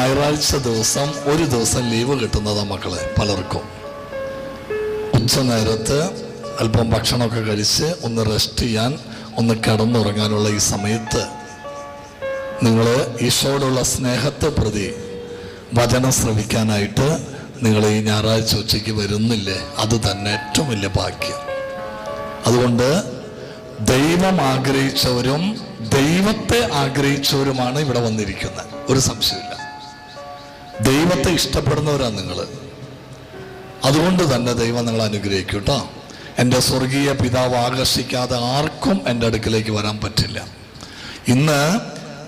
ഞായറാഴ്ച ദിവസം ഒരു ദിവസം ലീവ് കിട്ടുന്നതാ മക്കളെ പലർക്കും. ഉച്ച നേരത്ത് അല്പം ഭക്ഷണമൊക്കെ കഴിച്ച് ഒന്ന് റെസ്റ്റ് ചെയ്യാൻ ഒന്ന് കിടന്നുറങ്ങാനുള്ള ഈ സമയത്ത് നിങ്ങൾ ഈശോയോടുള്ള സ്നേഹത്തെ പ്രതി വചനം ശ്രമിക്കാനായിട്ട് നിങ്ങൾ ഈ ഞായറാഴ്ച ഉച്ചയ്ക്ക് വരുന്നില്ലേ? അത് തന്നെ ഏറ്റവും വലിയ ഭാഗ്യം. അതുകൊണ്ട് ദൈവം ആഗ്രഹിച്ചവരും ദൈവത്തെ ആഗ്രഹിച്ചവരുമാണ് ഇവിടെ വന്നിരിക്കുന്നത്. ഒരു സംശയമില്ല ദൈവത്തെ ഇഷ്ടപ്പെടുന്നവരാണ് നിങ്ങൾ അതുകൊണ്ട് തന്നെ ദൈവം നിങ്ങൾ അനുഗ്രഹിക്കും കേട്ടോ. എന്റെ സ്വർഗീയ പിതാവ് ആകർഷിക്കാതെ ആർക്കും എന്റെ അടുക്കിലേക്ക് വരാൻ പറ്റില്ല. ഇന്ന്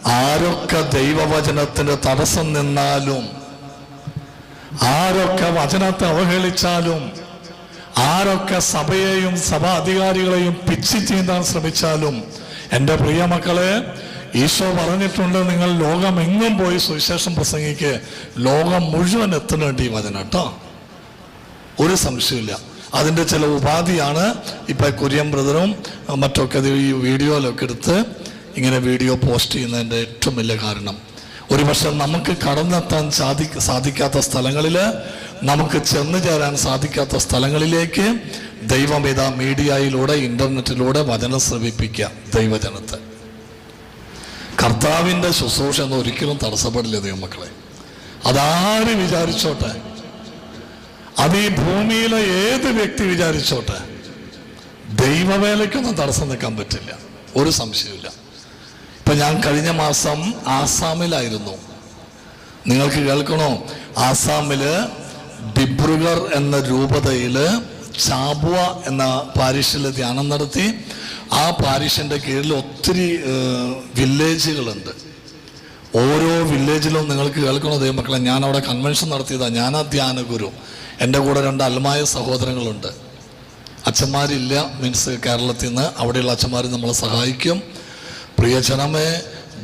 ആരൊക്കെ ദൈവവചനത്തിന് തടസ്സം നിന്നാലും ആരൊക്കെ വചനത്തെ അവഹേളിച്ചാലും ആരൊക്കെ സഭയെയും സഭാ അധികാരികളെയും പിച്ചി ചീന്താൻ ശ്രമിച്ചാലും എന്റെ പ്രിയ മക്കളെ ഈശോ പറഞ്ഞിട്ടുണ്ട് നിങ്ങൾ ലോകം എങ്ങും പോയി സുവിശേഷം പ്രസംഗിക്ക് ലോകം മുഴുവൻ എത്തുന്നുണ്ട് ഈ വചനം. കേട്ടോ? ഒരു സംശയമില്ല അതിന്റെ ചില ഉപാധിയാണ് ഇപ്പം കുര്യൻ ബ്രദറും മറ്റൊക്കെ അത് ഈ വീഡിയോയിലൊക്കെ എടുത്ത് ഇങ്ങനെ വീഡിയോ പോസ്റ്റ് ചെയ്യുന്നതിന്റെ ഏറ്റവും വലിയ കാരണം. ഒരുപക്ഷെ നമുക്ക് കടന്നെത്താൻ സാധി സാധിക്കാത്ത സ്ഥലങ്ങളിൽ നമുക്ക് ചെന്ന് ചേരാൻ സാധിക്കാത്ത സ്ഥലങ്ങളിലേക്ക് ദൈവമേത മീഡിയയിലൂടെ ഇന്റർനെറ്റിലൂടെ വചനം ശ്രവിപ്പിക്കുക ദൈവജനത്തെ. കർത്താവിന്റെ ശുശ്രൂഷ എന്ന് ഒരിക്കലും തടസ്സപ്പെടില്ല ദൈവമക്കളെ അതാര് വിചാരിച്ചോട്ടെ? അത് ഈ ഭൂമിയിലെ ഏത് വ്യക്തി വിചാരിച്ചോട്ടെ? ദൈവവേലയ്ക്കൊന്നും തടസ്സം നിൽക്കാൻ പറ്റില്ല. ഒരു സംശയമില്ല ഇപ്പം ഞാൻ കഴിഞ്ഞ മാസം ആസാമിലായിരുന്നു. നിങ്ങൾക്ക് കേൾക്കണോ? ആസാമിൽ ഡിബ്രുഗർ എന്ന രൂപതയിൽ ചാബുവ എന്ന പാരിഷിൽ ധ്യാനം നടത്തി ആ പാരിഷിന്റെ കീഴിൽ ഒത്തിരി വില്ലേജുകളുണ്ട്. ഓരോ വില്ലേജിലും നിങ്ങൾക്ക് കേൾക്കണോ ദൈവമക്കളെ ഞാൻ അവിടെ കൺവെൻഷൻ നടത്തിയതാണ് ഞാൻ ആ ധ്യാന ഗുരു എന്റെ കൂടെ രണ്ട് അൽമായ സഹോദരങ്ങളുണ്ട്. അച്ഛന്മാരില്ല മീൻസ് കേരളത്തിൽ നിന്ന്. അവിടെയുള്ള അച്ഛന്മാർ നമ്മളെ സഹായിക്കും. പ്രിയജനമേ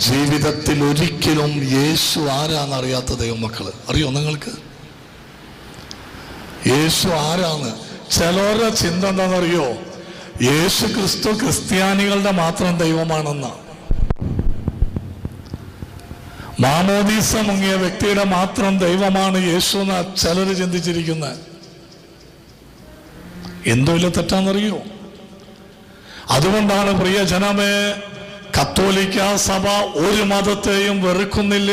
ജീവിതത്തിൽ ഒരിക്കലും യേശു ആരാന്ന് അറിയാത്ത ദൈവമക്കൾ അറിയോ നിങ്ങൾക്ക് യേശു ആരാന്ന്? ചിലരുടെ ചിന്ത എന്താണെന്നറിയോ? യേശു ക്രിസ്തു ക്രിസ്ത്യാനികളുടെ മാത്രം ദൈവമാണെന്ന്. മാമോദീസ മുങ്ങിയ വ്യക്തിയുടെ മാത്രം ദൈവമാണ് യേശു എന്ന് ചിലർ ചിന്തിച്ചിരിക്കുന്നത് എന്തോ ഇല്ല തെറ്റാന്നറിയോ അതുകൊണ്ടാണ് പ്രിയ ജനമേ കത്തോലിക്ക സഭ ഒരു മതത്തെയും വെറുക്കുന്നില്ല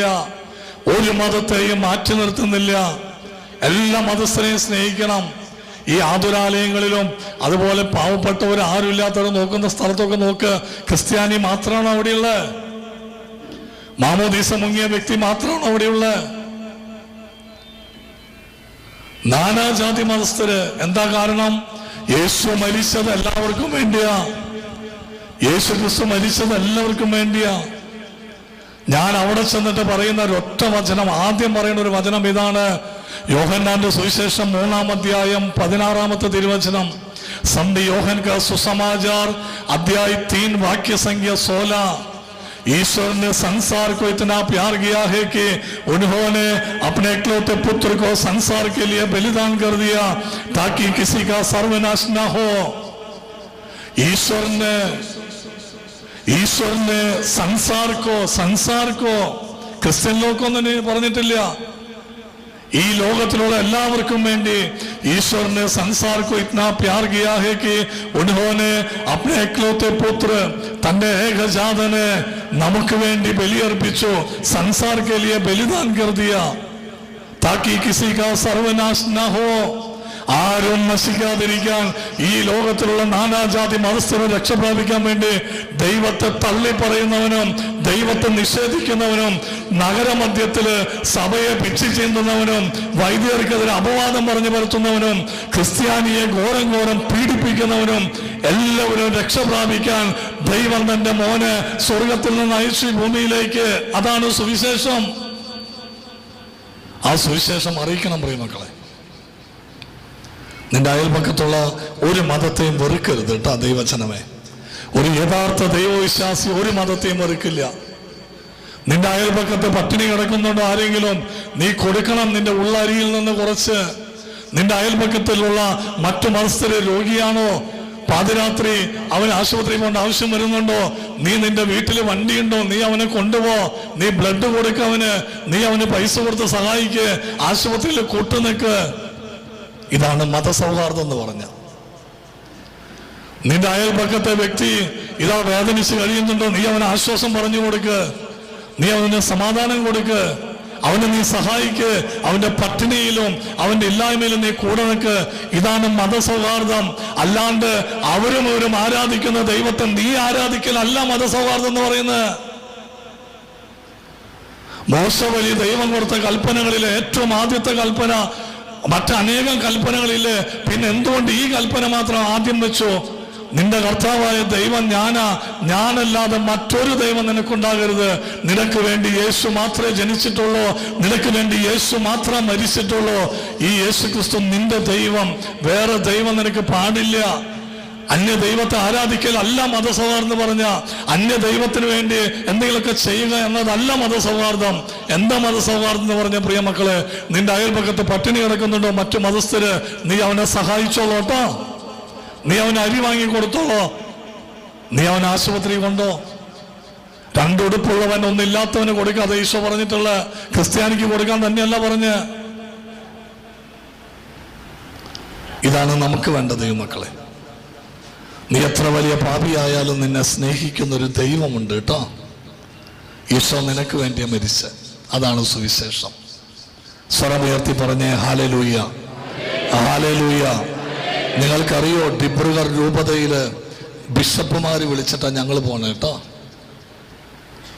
ഒരു മതത്തെയും മാറ്റി നിർത്തുന്നില്ല. എല്ലാ മതസ്ഥരെയും സ്നേഹിക്കണം. ഈ ആതുരാലയങ്ങളിലും അതുപോലെ പാവപ്പെട്ടവർ ആരുമില്ലാത്തവർ നോക്കുന്ന സ്ഥലത്തൊക്കെ നോക്ക്. ക്രിസ്ത്യാനി മാത്രമാണ് അവിടെയുള്ളത് മാമോദീസ മുങ്ങിയ വ്യക്തി മാത്രമാണ് അവിടെയുള്ളത് നാനാജാതി മതസ്ഥര്. എന്താ കാരണം? യേശു മരിച്ചത് എല്ലാവർക്കും വേണ്ടിയാ. യേശു ക്രിസ്തു മരിച്ചത് എല്ലാവർക്കും വേണ്ടിയാ. ഞാൻ അവിടെ ചെന്നിട്ട് പറയുന്ന ഒരൊറ്റ വചനം ആദ്യം പറയുന്ന ഒരു വചനം ഇതാണ്. യോഹന്നാന്റെ സുവിശേഷം മൂന്നാം അധ്യായം പതിനാറാമത്തെ തിരുവചനം संत योहन का सुसमाचार अध्याय तीन वाक्य संख्या सोलह ईश्वर ने संसार को इतना प्यार किया है कि उन्होंने अपने इकलौते पुत्र को संसार के लिए बलिदान कर दिया ताकि किसी का सर्वनाश न हो ईश्वर ने ईश्वर ने संसार को संसार को ക്രിസ്ത്യൻ ലോകമൊന്നും പറഞ്ഞിട്ടില്ല ഈ ലോകത്തിലുള്ള എല്ലാവർക്കും വേണ്ടി ഈശ്വരനെ സംസാർ को इतना प्यार किया है कि उन्होंने अपने इकलौते पुत्र തന്റെ ഏകജാതനെ നമുക്ക് വേണ്ടി ബലിയർപ്പിച്ചു संसार के लिए बलिदान कर दिया ताकि किसी का सर्वनाश न हो ആരും നശിക്കാതിരിക്കാൻ ഈ ലോകത്തിലുള്ള നാനാജാതി മതസ്ഥരും രക്ഷ പ്രാപിക്കാൻ വേണ്ടി ദൈവത്തെ തള്ളി പറയുന്നവനും ദൈവത്തെ നിഷേധിക്കുന്നവനും നഗരമധ്യത്തിൽ സഭയെ പിച്ചി ചെയ്യുന്നവനും വൈദ്യർക്കെതിരെ അപവാദം പറഞ്ഞു പരത്തുന്നവനും ക്രിസ്ത്യാനിയെ ഘോരം ഘോരം പീഡിപ്പിക്കുന്നവനും എല്ലാവരും രക്ഷ പ്രാപിക്കാൻ ദൈവം തന്റെ മോനെ സ്വർഗത്തിൽ നിന്ന് അയച്ചു ഭൂമിയിലേക്ക്. അതാണ് സുവിശേഷം. ആ സുവിശേഷം അറിയിക്കണം പറയും മക്കളെ. നിന്റെ അയൽപക്കത്തുള്ള ഒരു മതത്തെയും വെറുക്കരുത് കേട്ടോ ദൈവചനമേ ഒരു യഥാർത്ഥ ദൈവവിശ്വാസി ഒരു മതത്തെയും വെറുക്കില്ല. നിന്റെ അയൽപക്കത്ത് പട്ടിണി കിടക്കുന്നുണ്ടോ ആരെങ്കിലും? നീ കൊടുക്കണം നിന്റെ ഉള്ളരിയിൽ നിന്ന് കുറച്ച്. നിന്റെ അയൽപക്കത്തിലുള്ള മറ്റു മത്സര രോഗിയാണോ? പാതിരാത്രി അവൻ ആശുപത്രി പോകേണ്ട ആവശ്യം വരുന്നുണ്ടോ? നീ നിന്റെ വീട്ടിൽ വണ്ടിയുണ്ടോ? നീ അവനെ കൊണ്ടുപോ. നീ ബ്ലഡ് കൊടുക്കവന് നീ അവന് പൈസ കൊടുത്ത് സഹായിക്ക്. ആശുപത്രിയിൽ കൂട്ടുനിക്ക്. ഇതാണ് മതസൗഹാർദ്ദം എന്ന് പറഞ്ഞ. നിന്റെ അയൽപക്കത്തെ വ്യക്തി ഇതാ വേദനിച്ച് കഴിയുന്നുണ്ടോ? നീ അവന് ആശ്വാസം പറഞ്ഞു കൊടുക്ക്. നീ അവന് സമാധാനം കൊടുക്ക്. അവനെ നീ സഹായിക്ക്. അവന്റെ പട്ടിണിയിലും അവന്റെ ഇല്ലായ്മയിലും നീ കൂടെ നിൽക്ക്. ഇതാണ് മതസൗഹാർദ്ദം. അല്ലാണ്ട് അവരും അവരും ആരാധിക്കുന്ന ദൈവത്തെ നീ ആരാധിക്കലല്ല മതസൗഹാർദ്ദം എന്ന് പറയുന്നത്. മോശ വലിയ ദൈവം കൊടുത്ത കൽപ്പനകളിലെ ഏറ്റവും ആദ്യത്തെ കൽപ്പന മറ്റനേകം കൽപ്പനകളില്ലേ? പിന്നെ എന്തുകൊണ്ട് ഈ കൽപ്പന മാത്രം ആദ്യം വെച്ചു? നിന്റെ കർത്താവായ ദൈവം ഞാനാ. ഞാനല്ലാതെ മറ്റൊരു ദൈവം നിനക്കുണ്ടാകരുത്. നിനക്ക് വേണ്ടി യേശു മാത്രമേ ജനിച്ചിട്ടുള്ളൂ. നിനക്ക് വേണ്ടി യേശു മാത്രം മരിച്ചിട്ടുള്ളൂ. ഈ യേശു ക്രിസ്തു നിന്റെ ദൈവം. വേറെ ദൈവം നിനക്ക് പാടില്ല. അന്യ ദൈവത്തെ ആരാധിക്കൽ അല്ല മതസൗഹാർദ്ദം പറഞ്ഞ അന്യ ദൈവത്തിന് വേണ്ടി എന്തെങ്കിലുമൊക്കെ ചെയ്യുക എന്നതല്ല മതസൗഹാർദ്ദം. എന്താ മതസൗഹാർദ്ദം എന്ന് പറഞ്ഞ പ്രിയ മക്കളെ നിന്റെ അയൽപക്കത്ത് പട്ടിണി കിടക്കുന്നുണ്ടോ? മറ്റു മതസ്ഥര് നീ അവനെ സഹായിച്ചോളോ കേട്ടോ. നീ അവന് അരി വാങ്ങി കൊടുത്തോളോ. നീ അവൻ ആശുപത്രി കൊണ്ടോ. രണ്ടുടുപ്പുള്ളവൻ ഒന്നില്ലാത്തവന് കൊടുക്കാതെ ഈശോ പറഞ്ഞിട്ടുള്ള. ക്രിസ്ത്യാനിക്ക് കൊടുക്കാൻ തന്നെയല്ല പറഞ്ഞ്. ഇതാണ് നമുക്ക് വേണ്ട ദൈവമക്കളെ. നീ എത്ര വലിയ പാപിയായാലും നിന്നെ സ്നേഹിക്കുന്ന ഒരു ദൈവമുണ്ട് കേട്ടോ. ഈശോ നിനക്ക് വേണ്ടിയ മരിച്ച് അതാണ് സുവിശേഷം. സ്വരമുയർത്തി പറഞ്ഞേ ഹാലലൂയ. ഹാലലൂയ. നിങ്ങൾക്കറിയോ ഡിബ്രുഗർ രൂപതയിൽ ബിഷപ്പുമാര് വിളിച്ചിട്ടാ ഞങ്ങൾ പോണേ കേട്ടോ.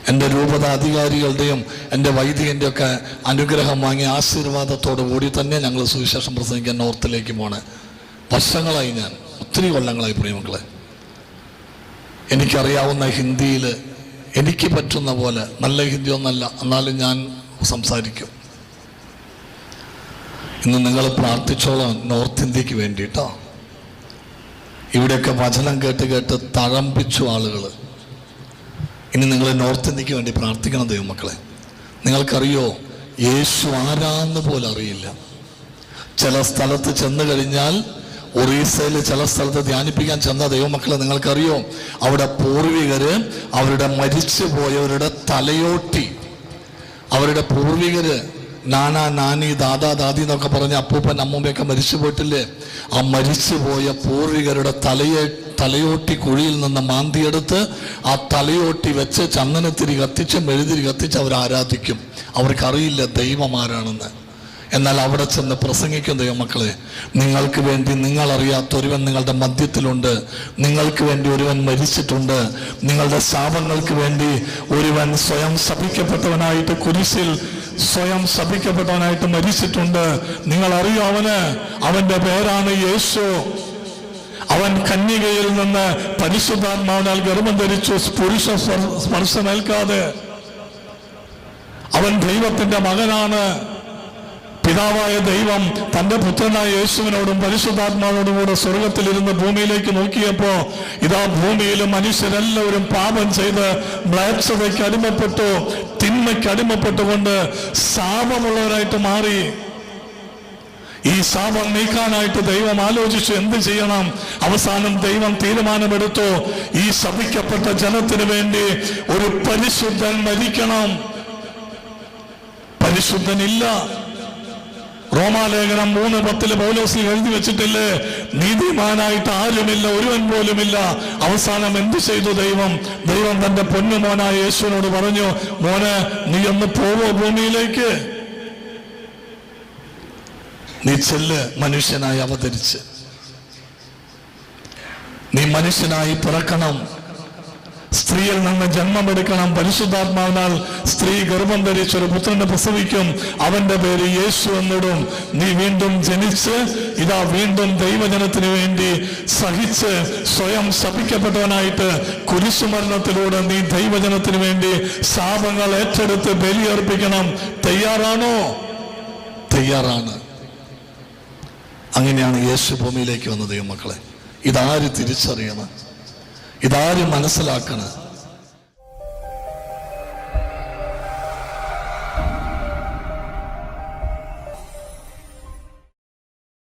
എന്റെ രൂപത അധികാരികളുടെയും എന്റെ വൈദികന്റെ ഒക്കെ അനുഗ്രഹം വാങ്ങി ആശീർവാദത്തോടു കൂടി തന്നെ ഞങ്ങൾ സുവിശേഷം പ്രസംഗിക്കാൻ നോർത്തിലേക്ക് പോണേ. വർഷങ്ങളായി ഞാൻ. ഒത്തിരി കൊല്ലങ്ങളായി പ്രിയമക്കളെ എനിക്കറിയാവുന്ന ഹിന്ദിയിൽ എനിക്ക് പറ്റുന്ന പോലെ നല്ല ഹിന്ദി ഒന്നല്ല എന്നാലും ഞാൻ സംസാരിക്കും. ഇന്ന് നിങ്ങൾ പ്രാർത്ഥിച്ചോളാം നോർത്ത് ഇന്ത്യയ്ക്ക് വേണ്ടിയിട്ടോ. ഇവിടെയൊക്കെ വചനം കേട്ട് കേട്ട് തഴമ്പിച്ചു ആളുകൾ ഇനി നിങ്ങൾ നോർത്ത് ഇന്ത്യയ്ക്ക് വേണ്ടി പ്രാർത്ഥിക്കണം ദൈവമക്കളെ. നിങ്ങൾക്കറിയോ യേശു ആരാന്ന് പോലും അറിയില്ല. ചില സ്ഥലത്ത് ചെന്ന് കഴിഞ്ഞാൽ ഒറീസയിൽ ചില സ്ഥലത്ത് ധ്യാനിപ്പിക്കാൻ ചെന്ന ദൈവമക്കളെ നിങ്ങൾക്കറിയോ? അവിടെ പൂർവികര് അവരുടെ മരിച്ചു പോയവരുടെ തലയോട്ടി. അവരുടെ പൂർവികര് നാനാ നാനി ദാദാ ദാദി എന്നൊക്കെ പറഞ്ഞ അപ്പൂപ്പൻ അമ്മൂമ്മയൊക്കെ മരിച്ചു പോയിട്ടില്ലേ? ആ മരിച്ചുപോയ പൂർവികരുടെ തലയെ തലയോട്ടി കുഴിയിൽ നിന്ന് മാന്തിയെടുത്ത് ആ തലയോട്ടി വെച്ച് ചന്ദനത്തിരി കത്തിച്ച് മെഴുതിരി കത്തിച്ച് അവർ ആരാധിക്കും അവർക്കറിയില്ല ദൈവം ആരാണെന്ന്. എന്നാൽ അവിടെ ചെന്ന് പ്രസംഗിക്കുന്ന ദൈവമക്കളെ നിങ്ങൾക്ക് വേണ്ടി നിങ്ങൾ അറിയാത്ത ഒരുവൻ നിങ്ങളുടെ മദ്യത്തിലുണ്ട് നിങ്ങൾക്ക് വേണ്ടി ഒരുവൻ മരിച്ചിട്ടുണ്ട് നിങ്ങളുടെ ശാപങ്ങൾക്ക് വേണ്ടി ഒരുവൻ സ്വയം ശപിക്കപ്പെട്ടവനായിട്ട് കുരിശിൽ സ്വയം ശപിക്കപ്പെട്ടവനായിട്ട് മരിച്ചിട്ടുണ്ട്. നിങ്ങൾ അറിയോ അവന്? അവന്റെ പേരാണ് യേശു. അവൻ കന്യകയിൽ നിന്ന് പരിശുദ്ധാത്മാവിനാൽ ഗർഭം ധരിച്ചു പുരുഷ സ്പർ- സ്പർശമേൽക്കാതെ അവൻ ദൈവത്തിന്റെ മകനാണ്. പിതാവായ ദൈവം തന്റെ പുത്രനായ യേശുവിനോടും പരിശുദ്ധാത്മാവിനോടും കൂടെ സ്വർഗത്തിലിരുന്ന് ഭൂമിയിലേക്ക് നോക്കിയപ്പോ ഇതാ ഭൂമിയിൽ മനുഷ്യരെല്ലാവരും പാപം ചെയ്ത് മ്ലേച്ഛതയ്ക്ക് അടിമപ്പെട്ടു തിന്മയ്ക്ക് അടിമപ്പെട്ടുകൊണ്ട് ശാപമുള്ളവരായിട്ട് മാറി. ഈ ശാപം നീക്കാനായിട്ട് ദൈവം ആലോചിച്ചു എന്ത് ചെയ്യണം? അവസാനം ദൈവം തീരുമാനമെടുത്തു. ഈ ശപിക്കപ്പെട്ട ജനത്തിന് വേണ്ടി ഒരു പരിശുദ്ധൻ മരിക്കണം. പരിശുദ്ധനില്ല. റോമാലേഖനം മൂന്ന് പത്തിൽ പൗലോസിൽ എഴുതി വെച്ചിട്ടില്ലേ? നീതിമാനായിട്ട് ആരുമില്ല ഒരുവൻ പോലുമില്ല. അവസാനം എന്തു ചെയ്തു ദൈവം? ദൈവം തന്റെ പൊന്നുമോനായ യേശുവിനോട് പറഞ്ഞു മോനെ നീ ഒന്ന് പോവോ ഭൂമിയിലേക്ക്? നീ ചെല്ല് മനുഷ്യനായി അവതരിച്ച്. നീ മനുഷ്യനായി പിറക്കണം. സ്ത്രീയിൽ നിന്ന് ജന്മമെടുക്കണം. പരിശുദ്ധാത്മാവിനാൽ സ്ത്രീ ഗർഭം ധരിച്ച് ഒരു പുത്രനെ പ്രസവിക്കും. അവന്റെ പേര് യേശു എന്നിടും. നീ വീണ്ടും ജനിച്ച് ഇതാ വീണ്ടും ദൈവജനത്തിന് വേണ്ടി സഹിച്ച് സ്വയം ശപിക്കപ്പെട്ടവനായിട്ട് കുരിശുമരണത്തിലൂടെ നീ ദൈവജനത്തിന് വേണ്ടി ശാപങ്ങൾ ഏറ്റെടുത്ത് ബലിയർപ്പിക്കണം. തയ്യാറാണോ? തയ്യാറാണ്. അങ്ങനെയാണ് യേശു ഭൂമിയിലേക്ക് വന്നത് മക്കളെ ഇതാര് തിരിച്ചറിയണം? ഇതാര് മനസ്സിലാക്കണം